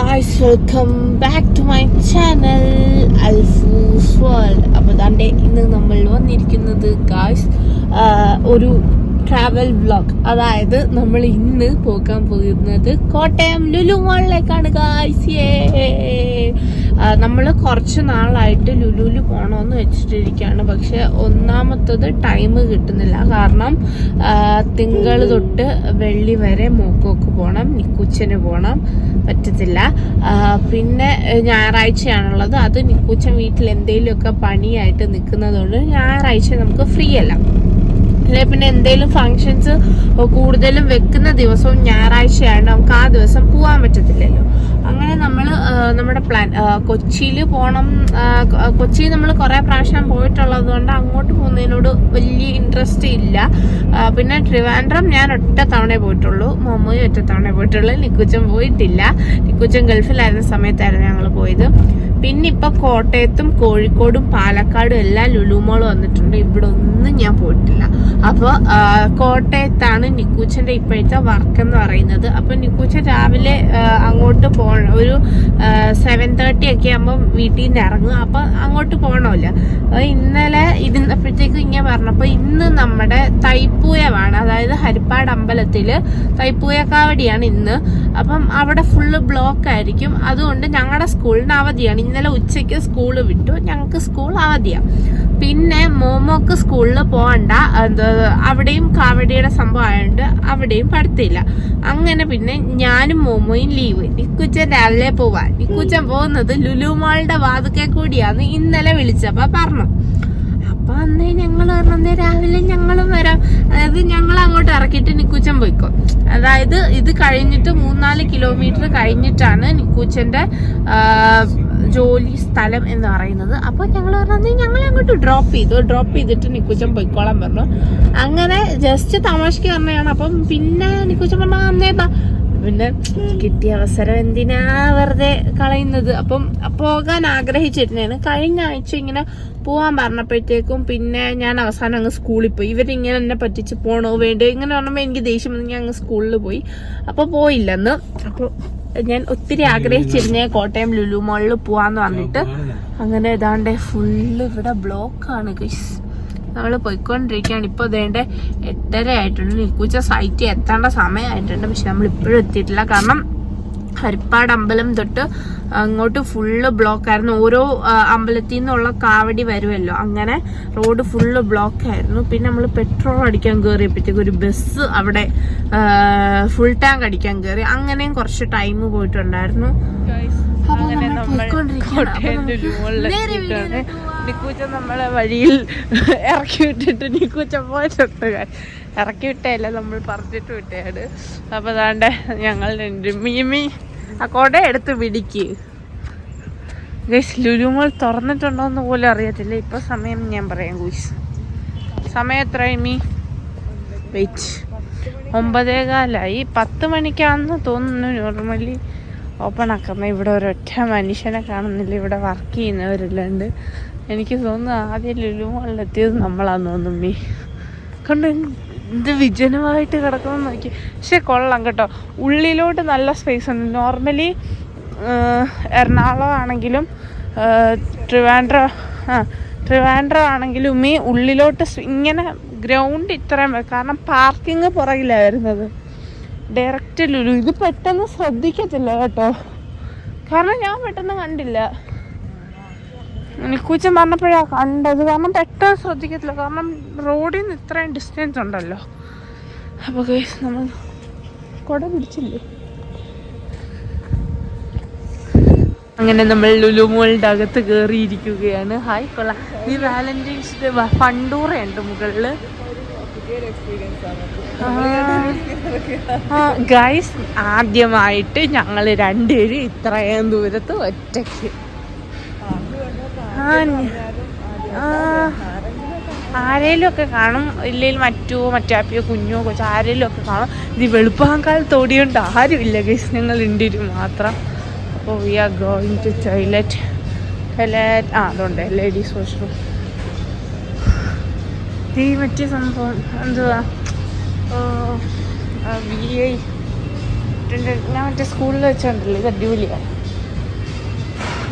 Guys welcome back to my channel Alfoos world അപ്പോൾ ദാണ്ടെ ഇന്ന് നമ്മൾ വന്നിരിക്കുന്നത് ഗായ്സ് ഒരു ട്രാവൽ വ്ളോഗ് അതായത് നമ്മൾ ഇന്ന് പോകാൻ പോകുന്നത് കോട്ടയം ലുലു മാളിലേക്കാണ് നമ്മൾ കുറച്ച് നാളായിട്ട് ലുലുവിൽ പോകണമെന്ന് വെച്ചിട്ടിരിക്കുകയാണ്. പക്ഷെ ഒന്നാമത്തത് ടൈം കിട്ടുന്നില്ല. കാരണം തിങ്കൾ തൊട്ട് വെള്ളി വരെ മൂക്കോക്ക് പോകണം നിക്കുച്ചന് പോകണം പറ്റത്തില്ല. പിന്നെ ഞായറാഴ്ചയാണുള്ളത്. അത് നിക്കുച്ചൻ വീട്ടിൽ എന്തെങ്കിലുമൊക്കെ പണിയായിട്ട് നിൽക്കുന്നതുകൊണ്ട് ഞായറാഴ്ച നമുക്ക് ഫ്രീ അല്ല അല്ലെ പിന്നെ എന്തെങ്കിലും ഫങ്ഷൻസ് കൂടുതലും വെക്കുന്ന ദിവസവും ഞായറാഴ്ചയാണ്. നമുക്ക് ആ ദിവസം പോകാൻ പറ്റത്തില്ലല്ലോ. അങ്ങനെ നമ്മൾ നമ്മുടെ പ്ലാൻ കൊച്ചിയിൽ പോകണം കൊച്ചിയിൽ നമ്മൾ കുറേ പ്രാവശ്യം പോയിട്ടുള്ളത് കൊണ്ട് അങ്ങോട്ട് പോകുന്നതിനോട് വലിയ ഇൻട്രസ്റ്റ് ഇല്ല. പിന്നെ ട്രിവാൻഡ്രം ഞാൻ ഒറ്റ തവണ പോയിട്ടുള്ളൂ. മമ്മയും ഒറ്റ തവണ പോയിട്ടുള്ളൂ. നിക്കുച്ചൻ പോയിട്ടില്ല. നിക്കുച്ചൻ ഗൾഫിലായിരുന്ന സമയത്തായിരുന്നു ഞങ്ങൾ പോയത്. പിന്നെ ഇപ്പൊ കോട്ടയത്തും കോഴിക്കോടും പാലക്കാടും എല്ലാം ലുലുമോളും വന്നിട്ടുണ്ട്. ഇവിടെ ഒന്നും ഞാൻ പോയിട്ടില്ല. അപ്പോൾ കോട്ടയത്താണ് നിക്കൂച്ചന്റെ ഇപ്പോഴത്തെ വർക്ക് എന്ന് പറയുന്നത്. അപ്പൊ നിക്കൂച്ചൻ രാവിലെ അങ്ങോട്ട് പോകണം ഒരു സെവൻ തേർട്ടി ഒക്കെ ആകുമ്പോൾ വീട്ടിൽ നിന്ന് ഇറങ്ങും. അപ്പൊ അങ്ങോട്ട് പോകണമല്ലോ അപ്പൊ ഇന്നലെ ഇരുന്നപ്പോഴത്തേക്ക് ഇങ്ങനെ പറഞ്ഞപ്പോൾ ഇന്ന് നമ്മുടെ തൈപ്പൂയമാണ് അതായത് ഹരിപ്പാട് അമ്പലത്തിൽ തൈപ്പൂയക്കാവടിയാണ് ഇന്ന്. അപ്പം അവിടെ ഫുള്ള് ബ്ലോക്ക് ആയിരിക്കും. അതുകൊണ്ട് ഞങ്ങളുടെ സ്കൂളിന് അവധിയാണ്. ഇന്നലെ ഉച്ചയ്ക്ക് സ്കൂൾ വിട്ടു. ഞങ്ങൾക്ക് സ്കൂൾ അവധിയാണ് പിന്നെ മോമോക്ക് സ്കൂളിൽ പോകണ്ട അവിടെയും കാവടിയുടെ സംഭവം ആയതുകൊണ്ട് അവിടെയും പഠിത്തില്ല. അങ്ങനെ പിന്നെ ഞാനും മോമോയും ലീവ് നിക്കുച്ചൻ രാവിലെ പോവാൻ? നിക്കുച്ചൻ പോകുന്നത് ലുലു മാളിന്റെ വാതുക്കെ കൂടിയാന്ന് ഇന്നലെ വിളിച്ചപ്പോ പറഞ്ഞു. അപ്പൊ അന്നേ ഞങ്ങൾ പറഞ്ഞേ രാവിലെ ഞങ്ങളും വരാം. അതായത് ഞങ്ങൾ അങ്ങോട്ട് ഇറക്കിയിട്ട് നിക്കൂച്ചൻ പോയിക്കോ. അതായത് ഇത് കഴിഞ്ഞിട്ട് മൂന്നാൽ കിലോമീറ്റർ കഴിഞ്ഞിട്ടാണ് നിക്കൂച്ചന്റെ ജോലി സ്ഥലം എന്ന് പറയുന്നത്. അപ്പോൾ ഞങ്ങൾ പറഞ്ഞു ഞങ്ങൾ അങ്ങോട്ട് ഡ്രോപ്പ് ചെയ്തു? ഡ്രോപ്പ് ചെയ്തിട്ട് നിക്കുച്ചൻ പൊയ്ക്കോളാൻ പറഞ്ഞു. അങ്ങനെ ജസ്റ്റ് തമാശക്ക് പറഞ്ഞതാണ് അപ്പം പിന്നെ നിക്കുച്ചൻ പറഞ്ഞ അന്നേ പിന്നെ കിട്ടിയ അവസരം എന്തിനാ വെറുതെ കളയുന്നത്? അപ്പം പോകാൻ ആഗ്രഹിച്ചിരുന്നേന്. കഴിഞ്ഞ ആഴ്ച ഇങ്ങനെ പോവാൻ പറഞ്ഞപ്പോഴത്തേക്കും പിന്നെ ഞാൻ അവസാനം അങ്ങ് സ്കൂളിൽ പോയി. ഇവരിങ്ങനെ എന്നെ പറ്റിച്ച് പോണോ വേണ്ടോ ഇങ്ങനെ പറഞ്ഞപ്പോൾ എനിക്ക് ദേഷ്യം വന്നെങ്കിൽ അങ്ങ് സ്കൂളിൽ പോയി. അപ്പോൾ പോയില്ലെന്ന്. അപ്പോൾ ഞാൻ ഒത്തിരി ആഗ്രഹിച്ചിരുന്നേ കോട്ടയം ലുലു മോളിൽ പോവാന്ന് പറഞ്ഞിട്ട്. അങ്ങനെ ഏതാണ്ട് ഫുള്ള് ഇവിടെ ബ്ലോക്കാണ് ഗൈസ് നമ്മൾ പോയിക്കൊണ്ടിരിക്കുകയാണ്. ഇപ്പോൾ ഇതേണ്ട എട്ടര ആയിട്ടുണ്ട്. നിൽക്കൂച്ച സൈറ്റ് എത്തേണ്ട സമയമായിട്ടുണ്ട്. പക്ഷെ നമ്മൾ ഇപ്പോഴും എത്തിയിട്ടില്ല. കാരണം ഹരിപ്പാട് അമ്പലം തൊട്ട് അങ്ങോട്ട് ഫുള്ള് ബ്ലോക്ക് ആയിരുന്നു. ഓരോ അമ്പലത്തിൽ നിന്നുള്ള കാവടി വരുമല്ലോ അങ്ങനെ റോഡ് ഫുള്ള് ബ്ലോക്ക് ആയിരുന്നു. പിന്നെ നമ്മൾ പെട്രോൾ അടിക്കാൻ കയറിയപ്പോഴത്തേക്ക് ഒരു ബസ് അവിടെ ഫുൾ ടാങ്ക് അടിക്കാൻ കയറി അങ്ങനെയും കുറച്ച് ടൈം പോയിട്ടുണ്ടായിരുന്നു. നിക്കൂച്ച നമ്മളെ വഴിയിൽ ഇറക്കി വിട്ടിട്ട് നിക്കൂച്ച പോയിട്ടുണ്ട് ഇറക്കി വിട്ടല്ല നമ്മൾ പറഞ്ഞിട്ട് വിട്ടയാണ് അപ്പൊ അതാണ്ട് ഞങ്ങൾ മീമി. ആ കൊട എടുത്ത് പിടിക്ക്. ഗൈസ് ലുലുമോൾ തുറന്നിട്ടുണ്ടോ എന്ന് പോലും അറിയത്തില്ല. ഇപ്പൊ സമയം ഞാൻ പറയാം ഗൂസ് സമയം എത്രയായി മീ? വെയിറ്റ് ഒമ്പതേകാലായി. പത്ത് മണിക്കാണെന്ന് തോന്നുന്നു നോർമലി ഓപ്പൺ ആക്കുന്നത് ഇവിടെ ഒരൊറ്റ മനുഷ്യനെ കാണുന്നില്ല. ഇവിടെ വർക്ക് ചെയ്യുന്നവരില്ലാണ്ട്. എനിക്ക് തോന്നുന്നു ആദ്യം ലുലുമോളിലെത്തിയത് നമ്മളാന്ന് തോന്നുന്നു മീ. കണ്ടു? എന്ത് വിജനമായിട്ട് കിടക്കുന്നു നോക്കി. പക്ഷെ കൊള്ളാം കേട്ടോ. ഉള്ളിലോട്ട് നല്ല സ്പേസ് ഉണ്ട്. നോർമലി എറണാകുളം ആണെങ്കിലും ട്രിവാൻഡ്രം ആ ട്രിവാൻഡ്രം ആണെങ്കിലും ഈ ഉള്ളിലോട്ട് ഇങ്ങനെ ഗ്രൗണ്ട് ഇത്രയും കാരണം പാർക്കിംഗ് പുറകിലാണ് വരുന്നത്. ഡയറക്റ്റ് ലുലു ഇത് പെട്ടെന്ന് ശ്രദ്ധിക്കത്തില്ല കേട്ടോ. കാരണം ഞാൻ പെട്ടെന്ന് കണ്ടില്ല. നിക്കൂച്ചൻ പറഞ്ഞപ്പോഴാണ് കണ്ടത്. കാരണം പെട്ടെന്ന് ശ്രദ്ധിക്കത്തില്ല. കാരണം റോഡിൽ നിന്ന് ഇത്രയും ഡിസ്റ്റൻസ് ഉണ്ടല്ലോ. അപ്പോൾ ഗൈസ് നമ്മൾ കുട പിടിച്ചില്ലേ? അങ്ങനെ നമ്മൾ ലുലു മോളിന്റെ അകത്ത് കയറിയിരിക്കുകയാണ് ഹായ് കൊള്ളാം. ഈ വാലന്റൈൻസ് ഡേ ഫണ്ടൂറയുണ്ട് മുകളിൽ ഗൈസ് ആദ്യമായിട്ട് ഞങ്ങൾ രണ്ടുപേരും ഇത്രയും ദൂരത്ത് ഒറ്റയ്ക്ക്. ആരേലും ഒക്കെ കാണും? ഇല്ലെങ്കിൽ മറ്റോ മറ്റാപ്പിയോ കുഞ്ഞോ കൊച്ചോ ആരേലും ഒക്കെ കാണും. ഇത് വെളുപ്പാങ്കാലത്ത് ആരും ഇല്ല ഗൈസ് ഞങ്ങൾ ഉണ്ടിരും മാത്രം. അപ്പോൾ we are going to toilet toilet ആ അതുണ്ട്. ലേഡീസ് വാഷ്റൂം ഈ മറ്റേ സംഭവം എന്തുവാ? വി ഐ ഞാൻ മറ്റേ സ്കൂളിൽ വെച്ചിട്ടുണ്ടല്ലോ ഇത് അടിപൊളിയാണ്.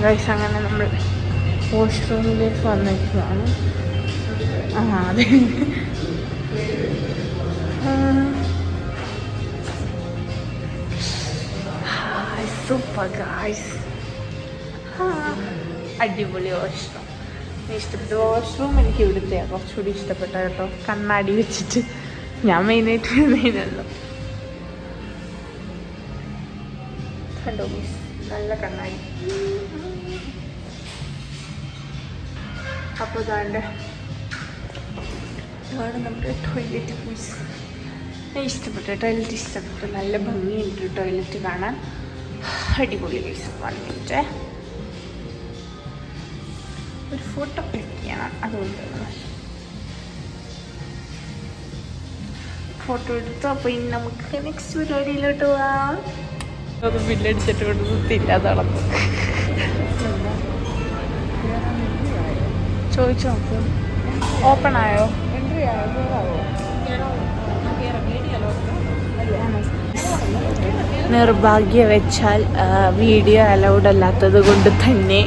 ഗൈസ് അങ്ങനെ നമ്മൾ വാഷ്റൂമിലേക്ക് വന്നിരിക്കുകയാണ് ആ അതെ സൂപ്പർ ഗായ്സ് അടിപൊളി വാഷ്റൂം ഇഷ്ടപ്പെട്ട വാഷ്റൂം എനിക്ക് ഇവിടുത്തെ കുറച്ചുകൂടി ഇഷ്ടപ്പെട്ട കേട്ടോ. കണ്ണാടി വെച്ചിട്ട്. ഞാൻ മെയിനായിട്ട് മെയിനല്ലോ. കണ്ടോ മിസ് നല്ല കണ്ണാടി. അപ്പോൾ ഇതാണ്ട് ഇതാണ് നമ്മുടെ ടോയ്ലറ്റ് പീസ് ഇഷ്ടപ്പെട്ടു ടോയ്ലറ്റ് ഇഷ്ടപ്പെട്ടു നല്ല ഭംഗിയുണ്ട് ടോയ്ലറ്റ് കാണാൻ അടിപൊളി പീസ് വൺ മിനിറ്റ് ഒരു ഫോട്ടോ ക്ലിക്ക് ചെയ്യണം. അതുകൊണ്ട് ഫോട്ടോ എടുത്തു. അപ്പോൾ ഇനി നമുക്ക് നെക്സ്റ്റ് പരിപാടിയിലോട്ട് പോവാം. അത് ബില്ലടിച്ചിട്ട് കൊണ്ട് നിർത്തിയില്ല അതളപ്പ് ചോദിച്ചു നോക്ക്. ഓപ്പൺ ആയോ? നിർഭാഗ്യവെച്ചാൽ വീഡിയോ അലൗഡ് അല്ലാത്തത് കൊണ്ട് തന്നെ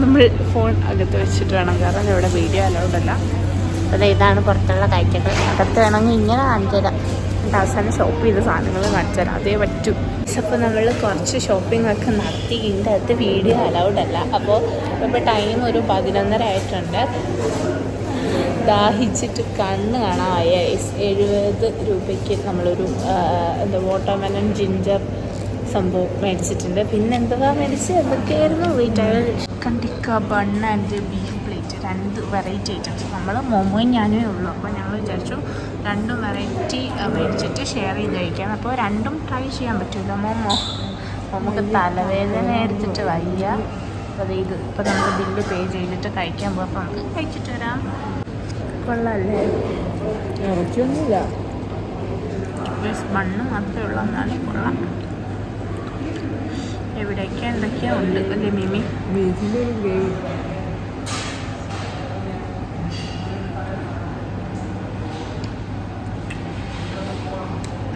നമ്മൾ ഫോൺ അകത്ത് വെച്ചിട്ട് വേണം. കാരണം ഇവിടെ വീഡിയോ അലൗഡ് അല്ല. അത് ഇതാണ് പുറത്തുള്ള കാഴ്ചകൾ. അകത്ത് വേണമെങ്കിൽ ഇങ്ങനെ കാണിച്ചു തരാം അവസാനം ഷോപ്പ് ചെയ്ത സാധനങ്ങൾ കാണിച്ചു തരാം അതേ പറ്റൂ. അപ്പോൾ നമ്മൾ കുറച്ച് ഷോപ്പിംഗ് ഒക്കെ നടത്തി. ഇതിന്റെ അകത്ത് വീഡിയോ അലൗഡ് അല്ല. അപ്പോൾ ഇപ്പോൾ ടൈം ഒരു പതിനൊന്നര ആയിട്ടുണ്ട്. ദാഹിച്ചിട്ട് കണ്ണ് ഗൈസ്. എഴുപത് രൂപയ്ക്ക് നമ്മളൊരു എന്താ വാട്ടർമെലൺ ജിഞ്ചർ സംഭവം മേടിച്ചിട്ടുണ്ട്. പിന്നെ എന്തുവാ മേടിച്ച്? എന്തൊക്കെയായിരുന്നു? ചിക്കൻ കണ്ടിക്ക ബൺ ആൻഡ് ബീഫ് പ്ലേറ്റ് രണ്ട് വെറൈറ്റി ഐറ്റംസ് നമ്മൾ മോമോയും ഞാനേ ഉള്ളൂ. അപ്പോൾ ഞങ്ങൾ വിചാരിച്ചു രണ്ടും വെറൈറ്റി മേടിച്ചിട്ട് ഷെയർ ചെയ്ത് കഴിക്കാം. അപ്പോൾ രണ്ടും ട്രൈ ചെയ്യാൻ പറ്റുമല്ലോ മോമോ നമുക്ക് തലവേദന എടുത്തിട്ട് വയ്യ. അപ്പോൾ ഇത് ഇപ്പോൾ നമ്മൾ ബില്ല് പേ ചെയ്തിട്ട് കഴിക്കാൻ പോകും അപ്പോൾ നമുക്ക് കഴിച്ചിട്ട് വരാം. കൊള്ളാമല്ലേ ഇറച്ചിയൊന്നുമില്ല. മണ്ണ് മാത്രമേ ഉള്ളൂ. എന്നാലും കൊള്ളാം. എവിടെയൊക്കെ എന്തൊക്കെയോ ഉണ്ട്. അല്ലേ മിമി? ബീഫിന്റെ ഒരു ഗ്രേവി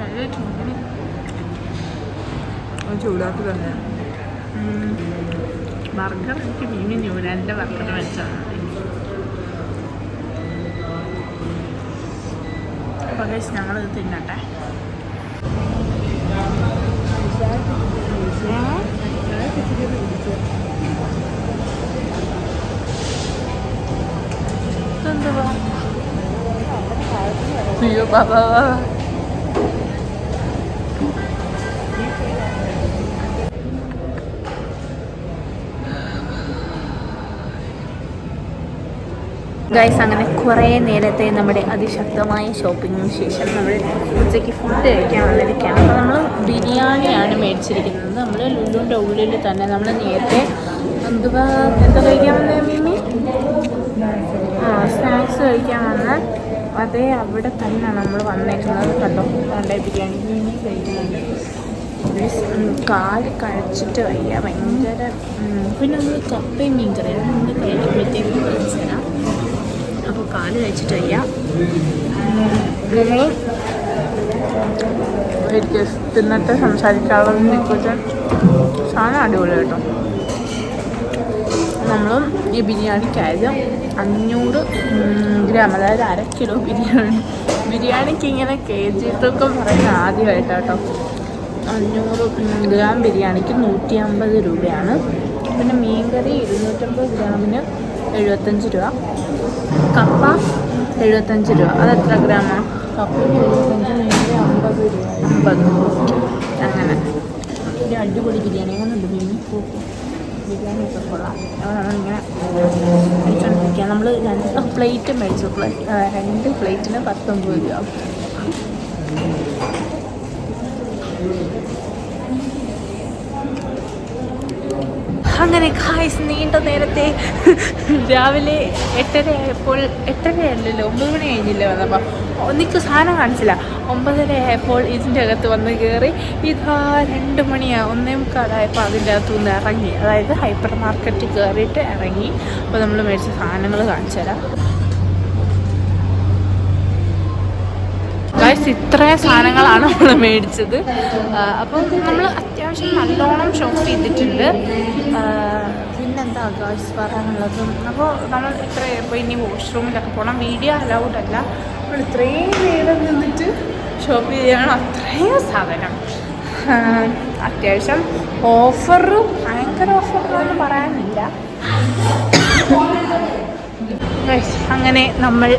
നല്ല ചൂട് ചൂടാക്കി തന്നെ ബർഗർ എനിക്ക് മീൻ ന്യൂലാൻഡിന്റെ ബർഗർ മതി. അപ്പോൾ ഞങ്ങളിത് തിന്നട്ടെ. ഇതെന്തുവാ അയ്യോ ബാബാ ഗൈസ് അങ്ങനെ കുറേ നേരത്തെ നമ്മുടെ അതിശക്തമായ ഷോപ്പിങ്ങിന് ശേഷം നമ്മൾ ഉച്ചയ്ക്ക് ഫുഡ് കഴിക്കാൻ വന്നിരിക്കുകയാണ്. അപ്പോൾ നമ്മൾ ബിരിയാണിയാണ് മേടിച്ചിരിക്കുന്നത്. നമ്മൾ ലുലുവിന്റെ ഉള്ളിൽ തന്നെ നമ്മൾ നേരത്തെ എന്തുവാ എന്താ കഴിക്കാൻ വന്നത് മീമി? ആ സ്നാക്സ് കഴിക്കാൻ വന്ന. അതേ അവിടെ തന്നെ നമ്മൾ വന്നേക്കുന്നത്. കണ്ടോ? അവിടെ ബിരിയാണി. മീമി കഴിക്കുന്നുണ്ട്. കാൽ കഴിച്ചിട്ട് വയ്യ. ഭയങ്കര പിന്നെ നമ്മൾ കപ്പയും മീൻ കറിയാണ് നമ്മൾ കഴിക്കുമ്പോഴത്തേക്കും കഴിച്ചു തരാം കാൽ കഴിച്ചിട്ട് തിന്നിട്ട് സംസാരിക്കാനുള്ളത് നിൽക്കുവച്ചാൽ സാധനം അടിപൊളി കേട്ടോ. നമ്മൾ ഈ ബിരിയാണിക്കായത് അഞ്ഞൂറ് ഗ്രാം അതായത് അര കിലോ ബിരിയാണി. ബിരിയാണിക്ക് ഇങ്ങനെ കെ ജി തൂക്കം പറയുന്ന ആദ്യമായിട്ട് കേട്ടോ. അഞ്ഞൂറ് ഗ്രാം ബിരിയാണിക്ക് നൂറ്റി അമ്പത് രൂപയാണ്. പിന്നെ മീൻകറി ഇരുന്നൂറ്റമ്പത് ഗ്രാമിന് എഴുപത്തഞ്ച് രൂപ. കപ്പ എഴുപത്തഞ്ച് രൂപ. അത് എത്ര ഗ്രാമാണ് അമ്പത് രൂപ. അമ്പത് അങ്ങനെ ഒരു അടിപൊളി ബിരിയാണി ഒക്കെ കൊള്ളാം. കഴിച്ചുകൊണ്ടിരിക്കുക നമ്മൾ രണ്ട് പ്ലേറ്റ് മേടിച്ചു. രണ്ട് പ്ലേറ്റിന് പത്തൊമ്പത് രൂപ. അങ്ങനെ ഖായ്സ് നീണ്ട നേരത്തെ രാവിലെ എട്ടര ആയപ്പോൾ എട്ടര അല്ലല്ലോ ഒമ്പത് മണി കഴിഞ്ഞില്ലേ വന്നപ്പോൾ ഒന്നിക്ക് സാധനം കാണിച്ചില്ല. ഒമ്പതര ആയപ്പോൾ ഇതിന്റെ അകത്ത് വന്ന് കയറി ഇതാ രണ്ട് മണിയാ ഒന്നേ മുക്കാലായപ്പോൾ അതിന്റെ അകത്തു നിന്ന് ഇറങ്ങി. അതായത് ഹൈപ്പർ മാർക്കറ്റിൽ കയറിയിട്ട് ഇറങ്ങി. അപ്പോൾ നമ്മൾ മേടിച്ച സാധനങ്ങൾ കാണിച്ചു തരാം ഗൈസ് ഇത്രയും സാധനങ്ങളാണ് നമ്മൾ മേടിച്ചത്. അപ്പം നമ്മൾ അത്യാവശ്യം നല്ലോണം ഷോപ്പ് ചെയ്തിട്ടുണ്ട്. പിന്നെന്താ ഗൈസ് പറയാനുള്ളതും? അപ്പോൾ നമ്മൾ ഇത്ര ഇപ്പോൾ ഇനി വാഷ്റൂമിലൊക്കെ പോകണം വീഡിയോ അലൗഡ് അല്ല. നമ്മൾ ഇത്രയും നേരം നിന്നിട്ട് ഷോപ്പ് ചെയ്യണം അത്രയും സാധനം. അത്യാവശ്യം ഓഫറും ഭയങ്കര ഓഫറൊന്നും പറയാനില്ല. അങ്ങനെ നമ്മൾ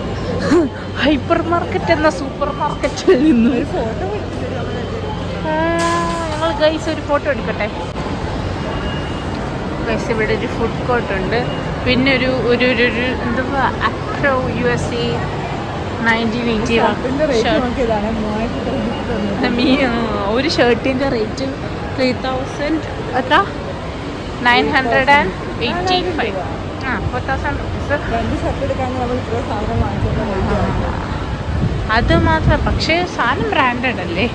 ഹൈപ്പർ മാർക്കറ്റ് എന്ന സൂപ്പർ മാർക്കറ്റിൽ നിന്ന്. ഒരു ഫോട്ടോ ഞങ്ങൾ ഗൈസ് ഒരു ഫോട്ടോ എടുക്കട്ടെ? ഗൈസ് ഇവിടെ ഒരു ഫുഡ് കോർട്ട് ഉണ്ട്. പിന്നെ ഒരു ഒരു ഒരു ഒരു എന്തുവാ? Acro U S A nineteen eighty ഒരു ഷർട്ടിന്റെ റേറ്റ് ത്രീ തൗസൻഡ് എത്ര? Nine hundred and eighty five അത് മാത്രം പക്ഷേ സാധനം ബ്രാൻഡഡ് അല്ലേ?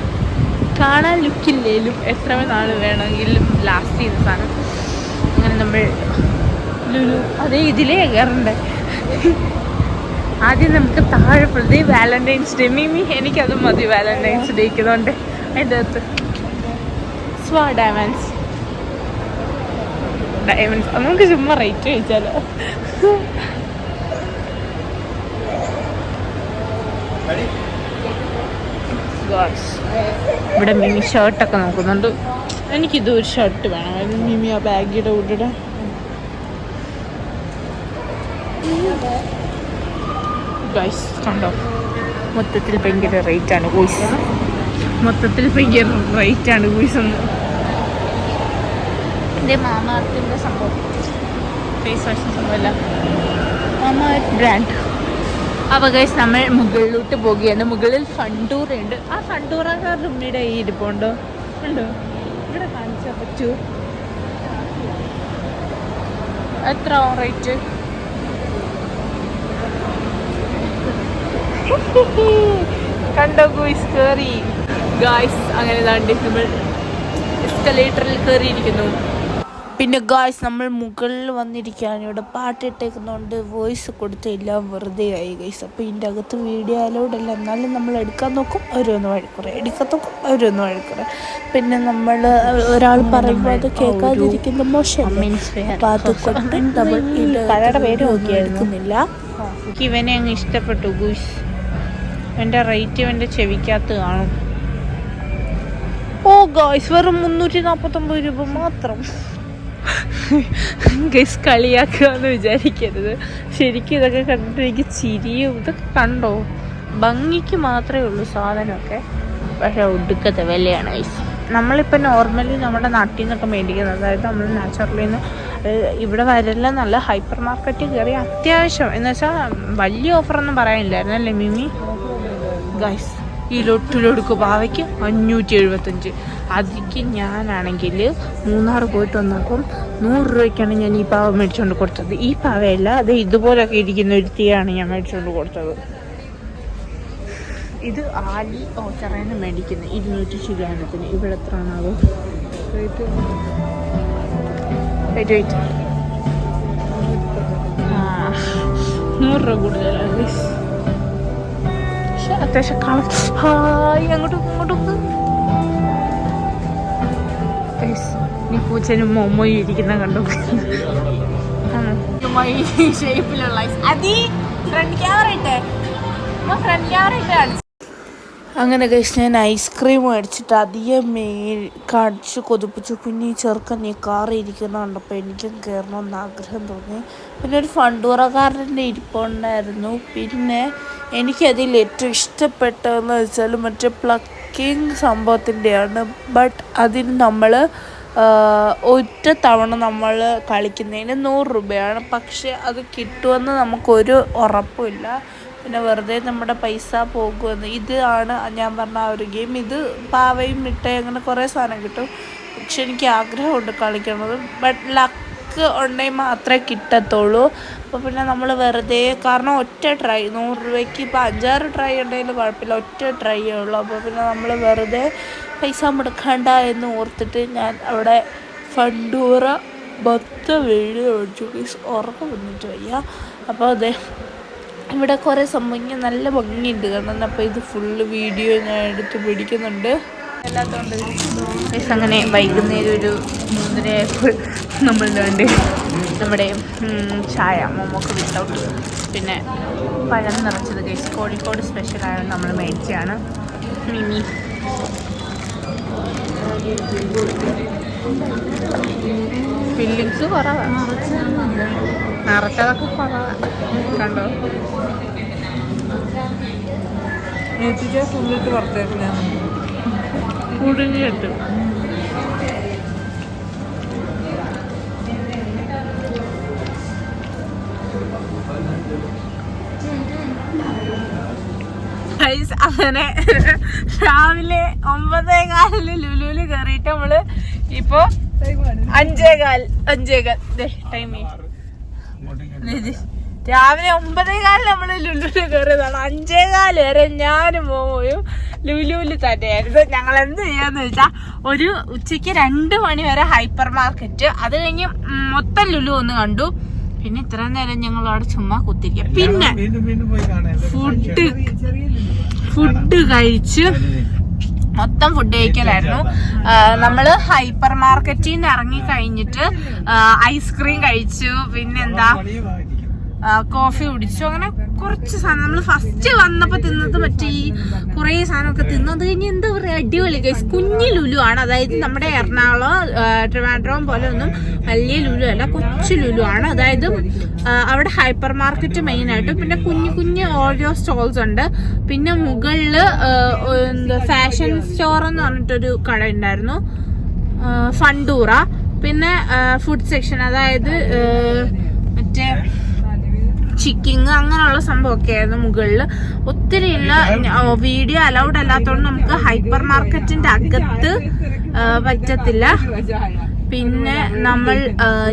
കാണാൻ ലുക്കില്ലേലും എത്ര നാൾ വേണമെങ്കിലും ലാസ്റ്റ് ചെയ്ത സാധനം. അങ്ങനെ നമ്മൾ ലുലു അതേ ഇതിലേ കയറണ്ടേ? ആദ്യം നമുക്ക് താഴെ പ്രതി വാലന്റൈൻസ് ഡേ മിമി എനിക്കത് മതി വാലന്റൈൻസ് ഡേക്കുന്നുണ്ട് അതിന്റെ അകത്ത്. സ്വാ ഡയമണ്ട്സ് ഡയമണ്ട്സ് നമുക്ക് ചുമ്മാ റേറ്റ് ചോദിച്ചാലോ? ഇവിടെ മിമി ഷർട്ടൊക്കെ നോക്കുന്നുണ്ട്. എനിക്കിത് ഒരു ഷർട്ട് വേണം. മിമി ആ ബാഗിയുടെ കൂടെ കണ്ടോ? മൊത്തത്തിൽ ഭയങ്കര റേറ്റ് ആണ്. ഗൂയ്സ് മൊത്തത്തിൽ ഭയങ്കര റേറ്റ് ആണ്. ഗൂയ്സ് ഒന്ന് ഇതേ മാമാർത്തിന്റെ സംഭവം? ഫേസ് വാഷിന്റെ സംഭവമല്ല. മാമാർത്ത് ബ്രാൻഡ് അപ്പോൾ ഗൈസ് നമ്മൾ മുകളിലോട്ട് പോകുകയാണ്. മുകളിൽ ഫണ്ടൂർ ഉണ്ട്. ആ ഫണ്ടൂറക്കാരുടെ ഉമ്മയുടെ ഈ ഇരിപ്പുണ്ടോ ഉണ്ടോ? ഇവിടെ കാണിച്ചാൽ പറ്റൂ. എത്ര റേറ്റ് കണ്ടോ ഗൂയിസ് കയറി ഗായ്സ് അങ്ങനെ ഇതാണ്ട് നമ്മൾ എസ്കലേറ്ററിൽ കയറിയിരിക്കുന്നു പിന്നെ ഗായ്സ് നമ്മൾ മുകളിൽ വന്നിരിക്കുകയാണ്. ഇവിടെ പാട്ടിട്ടേക്കുന്നതുകൊണ്ട് വോയിസ് കൊടുത്തില്ല വെറുതെ ആയി ഗൈസ് അപ്പോൾ ഇതിന്റെ അകത്ത് വീഡിയോ അലോഡല്ല എന്നാലും നമ്മൾ എടുക്കാൻ നോക്കും ഓരോന്ന് വഴിക്കുറേ. എടുക്കാൻ നോക്കും ഓരോന്ന് വഴിക്കുറേ. പിന്നെ നമ്മൾ ഒരാൾ പറയുമ്പോൾ അത് കേൾക്കാതിരിക്കുന്ന മോശം അപ്പോൾ അതുകൊണ്ട് നമ്മൾ കടയുടെ പേര് നോക്കി. എടുക്കുന്നില്ല. എനിക്ക് ഇവനെ അങ്ങ് ഇഷ്ടപ്പെട്ടു ഗൂസ്. എന്റെ റേറ്റ് ഇവന്റെ ചെവിക്കകത്ത് കാണും. ഓ ഗായ്സ് വെറും മുന്നൂറ്റി നാൽപ്പത്തൊമ്പത് രൂപ മാത്രം. ഗൈസ് കളിയാക്കുക എന്ന് വിചാരിക്കരുത്. ശരിക്കും ഇതൊക്കെ കണ്ടിട്ട് എനിക്ക് ചിരിയും ഇതൊക്കെ കണ്ടോ? ഭംഗിക്ക് മാത്രമേ ഉള്ളൂ സാധനമൊക്കെ. പക്ഷെ ഒടുക്കത്തെ വിലയാണ് ഗൈസ് നമ്മളിപ്പോൾ നോർമലി നമ്മുടെ നാട്ടിൽ നിന്നൊക്കെ മേടിക്കുന്നത്. അതായത് നമ്മൾ നാച്ചുറലിൽ നിന്ന് ഇവിടെ വരല്ല നല്ല ഹൈപ്പർ മാർക്കറ്റിൽ കയറി അത്യാവശ്യം. എന്ന് വെച്ചാൽ വലിയ ഓഫറൊന്നും പറയാനില്ലായിരുന്നു അല്ലേ മിമി? ഗൈസ് ഈ ലൊട്ടിലൊടുക്ക് പാവയ്ക്ക് അഞ്ഞൂറ്റി എഴുപത്തഞ്ച് അതിക്ക് ഞാനാണെങ്കിൽ മൂന്നാർ പോയിട്ട് വന്നപ്പം നൂറ് രൂപയ്ക്കാണ് ഞാൻ ഈ പാവ മേടിച്ചുകൊണ്ട് കൊടുത്തത്. ഈ പാവയല്ല അത് ഇതുപോലൊക്കെ ഇരിക്കുന്ന ഒരു തീയാണ് ഞാൻ മേടിച്ചുകൊണ്ട് കൊടുത്തത്. ഇത് ആലി ഓച്ചറേന്ന് മേടിക്കുന്നത് ഇരുന്നൂറ്റി ശിഖാനത്തിന് ഇവിടെ എത്ര ആണാവോ? വെയിറ്റ് നൂറ് രൂപ കൂടുതലാണ് അത്യാവശ്യം കാണാം. ഹായ് അങ്ങോട്ടും ഇങ്ങോട്ടും. നീ പൂച്ചനും മൊമ്മയും ഇരിക്കുന്ന കണ്ടു. ഷേപ്പിലുള്ള അതി ഫ്രണ്ട് ക്യാമറ ഇട്ടേ. ഫ്രണ്ട് ക്യാമറ ഇട്ടേ അങ്ങനെ കഴിച്ച് ഞാൻ ഐസ്ക്രീം മേടിച്ചിട്ട് അധികം മേ കടിച്ച് കൊതിപ്പിച്ചു പിന്നെ ഈ ചെറുക്കൻ ഈ കാറിൽ ഇരിക്കുന്ന കണ്ടപ്പോൾ എനിക്കും കയറണമെന്ന് ആഗ്രഹം തോന്നി. പിന്നെ ഒരു ഫണ്ടൂറക്കാരന്റെ ഇരിപ്പുണ്ടായിരുന്നു പിന്നെ എനിക്കതിൽ ഏറ്റവും ഇഷ്ടപ്പെട്ടതെന്ന് വെച്ചാൽ മറ്റേ പ്ലക്കിങ് സംഭവത്തിന്റെയാണ്. ബട്ട് അതിന് നമ്മൾ ഒറ്റ തവണ നമ്മൾ കളിക്കുന്നതിന് നൂറ് രൂപയാണ്. പക്ഷേ അത് കിട്ടുമെന്ന് നമുക്കൊരു ഉറപ്പുമില്ല പിന്നെ വെറുതെ നമ്മുടെ പൈസ പോകുമെന്ന്. ഇത് ആണ് ഞാൻ പറഞ്ഞ ആ ഒരു ഗെയിം. ഇത് പാവയും മിഠായി അങ്ങനെ കുറേ സാധനം കിട്ടും. പക്ഷെ എനിക്ക് ആഗ്രഹമുണ്ട് കളിക്കണത്. ബട്ട് ലക്ക് ഉണ്ടെങ്കിൽ മാത്രമേ കിട്ടത്തുള്ളൂ. അപ്പോൾ പിന്നെ നമ്മൾ വെറുതെ കാരണം ഒറ്റ ട്രൈ നൂറ് രൂപയ്ക്ക് ഇപ്പോൾ അഞ്ചാറ് ട്രൈ ഉണ്ടെങ്കിൽ കുഴപ്പമില്ല. ഒറ്റ ട്രൈ ഉള്ളൂ. അപ്പോൾ പിന്നെ നമ്മൾ വെറുതെ പൈസ മുടക്കണ്ട എന്ന് ഓർത്തിട്ട് ഞാൻ അവിടെ ഫണ്ടൂറ മൊത്തം വീഡിയോ ഒഴിച്ചു ഉറക്കം വന്നിട്ട് വയ്യ അപ്പോൾ അതെ ഇവിടെ കുറേ സംഭവം നല്ല ഭംഗിയുണ്ട്. കാരണം അപ്പോൾ ഇത് ഫുള്ള് വീഡിയോ ഞാൻ എടുത്ത് പിടിക്കുന്നുണ്ട്. അങ്ങനെ വൈകുന്നേരം ഒരു മൂന്നരയായപ്പോൾ നമ്മൾ വേണ്ട നമ്മുടെ ചായ മോമോക്ക് വിത്തൗട്ട് പിന്നെ പഴം നിറച്ചത് കേസ് കോഴിക്കോട് സ്പെഷ്യലായ നമ്മൾ മേടിച്ചാണ് മിനി ഫില്ലിങ്സ് കുറവാണ് നിറച്ചതൊക്കെ കുറവാണ് കണ്ടോ? നെറ്റിക്ക് ഫുള്ളിട്ട് പുറത്തേക്കില്ല Guys, അങ്ങനെ രാവിലെ ഒമ്പതേ കാലിൽ ലുലുൽ കയറിയിട്ട് നമ്മൾ ഇപ്പൊ അഞ്ചേകാൽ അഞ്ചേകാൽ. ടൈം രാവിലെ ഒമ്പതേ കാലിൽ നമ്മൾ ലുലുൽ കയറിയതാണ് അഞ്ചേകാൽ വരെ ഞാനും മോമോയും ലുലുൽ തന്നെയായിരുന്നു. ഞങ്ങൾ എന്ത് ചെയ്യാന്ന് വെച്ചാ ഒരു ഉച്ചയ്ക്ക് രണ്ട് മണി വരെ ഹൈപ്പർ മാർക്കറ്റ്. അത് കഴിഞ്ഞ് മൊത്തം ലുലു ഒന്ന് കണ്ടു. പിന്നെ ഇത്ര നേരം ഞങ്ങൾ അവിടെ ചുമ്മാ കുത്തിരിക്കുക പിന്നെ ഫുഡ്. ഫുഡ് കഴിച്ച് മൊത്തം ഫുഡ് കഴിക്കലായിരുന്നു. നമ്മൾ ഹൈപ്പർ മാർക്കറ്റിൽ നിന്ന് ഇറങ്ങി കഴിഞ്ഞിട്ട് ഐസ്ക്രീം കഴിച്ചു. പിന്നെന്താ? കോഫി കുടിച്ചു. അങ്ങനെ കുറച്ച് സാധനം. നമ്മൾ ഫസ്റ്റ് വന്നപ്പോ തിന്നത് പറ്റി കുറെ സാധനമൊക്കെ തിന്നു. അത് കഴിഞ്ഞ് എന്താ പറയാ അടിപൊളി ഗൈസ് കുഞ്ഞു ലുലു ആണ്. അതായത് നമ്മുടെ എറണാകുളം ട്രിവാൻഡ്രോം പോലെ ഒന്നും വലിയ ലുലു അല്ല കൊച്ചു ലുലു ആണ്. അതായത് അവിടെ ഹൈപ്പർ മാർക്കറ്റ് മെയിൻ ആയിട്ട് പിന്നെ കുഞ്ഞു കുഞ്ഞു ഓരോ സ്റ്റോൾസ് ഉണ്ട്. പിന്നെ മുകളിൽ എന്താ ഫാഷൻ സ്റ്റോർ എന്ന് പറഞ്ഞിട്ടൊരു കട ഉണ്ടായിരുന്നു. ഫണ്ടൂറ. പിന്നെ ഫുഡ് സെക്ഷൻ അതായത് മറ്റേ ചിക്കിങ് അങ്ങനെയുള്ള സംഭവമൊക്കെ ആയിരുന്നു മുകളിൽ ഒത്തിരി ഇല്ല. വീഡിയോ അലൗഡ് അല്ലാത്തതുകൊണ്ട് നമുക്ക് ഹൈപ്പർ മാർക്കറ്റിന്റെ അകത്ത് പറ്റത്തില്ല. പിന്നെ നമ്മൾ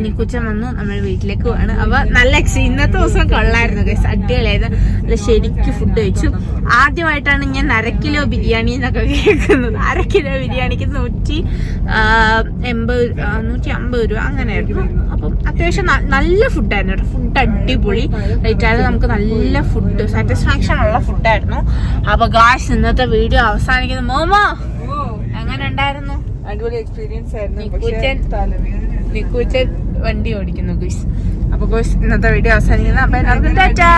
നിക്കുച്ച നിക്കുച്ചൻ വന്നു. നമ്മൾ വീട്ടിലേക്ക് പോവാണ്. അപ്പൊ നല്ല ഇന്നത്തെ ദിവസം കൊള്ളായിരുന്നു ഗൈസ് അടിപൊളിയായിരുന്നു. നല്ല ശരിക്ക് ഫുഡ് കഴിച്ചു. ആദ്യമായിട്ടാണ് ഞാൻ അര കിലോ ബിരിയാണി എന്നൊക്കെ കേൾക്കുന്നത്. അര കിലോ ബിരിയാണിക്ക് നൂറ്റി എൺപത് നൂറ്റി അമ്പത് രൂപ അങ്ങനെയായിരുന്നു. അപ്പം അത്യാവശ്യം നല്ല ഫുഡായിരുന്നു കേട്ടോ. ഫുഡ് അടിപൊളി. റേറ്റായത് നമുക്ക് നല്ല ഫുഡ് സാറ്റിസ്ഫാക്ഷൻ ഉള്ള ഫുഡായിരുന്നു അപ്പൊ ഗായ്സ് ഇന്നത്തെ വീഡിയോ അവസാനിക്കുന്നു. മോമോ എങ്ങനെ ഉണ്ടായിരുന്നു? അടിപൊളി എക്സ്പീരിയൻസ് ആയിരുന്നു. നിക്കുച്ചൻ വണ്ടി ഓടിക്കുന്നു ഗുയ്സ്. അപ്പൊ ഗുയ്സ് ഇന്നത്തെ വീഡിയോ അവസാനിക്കുന്നു. അപ്പൊ എല്ലാവർക്കും ടാറ്റാ.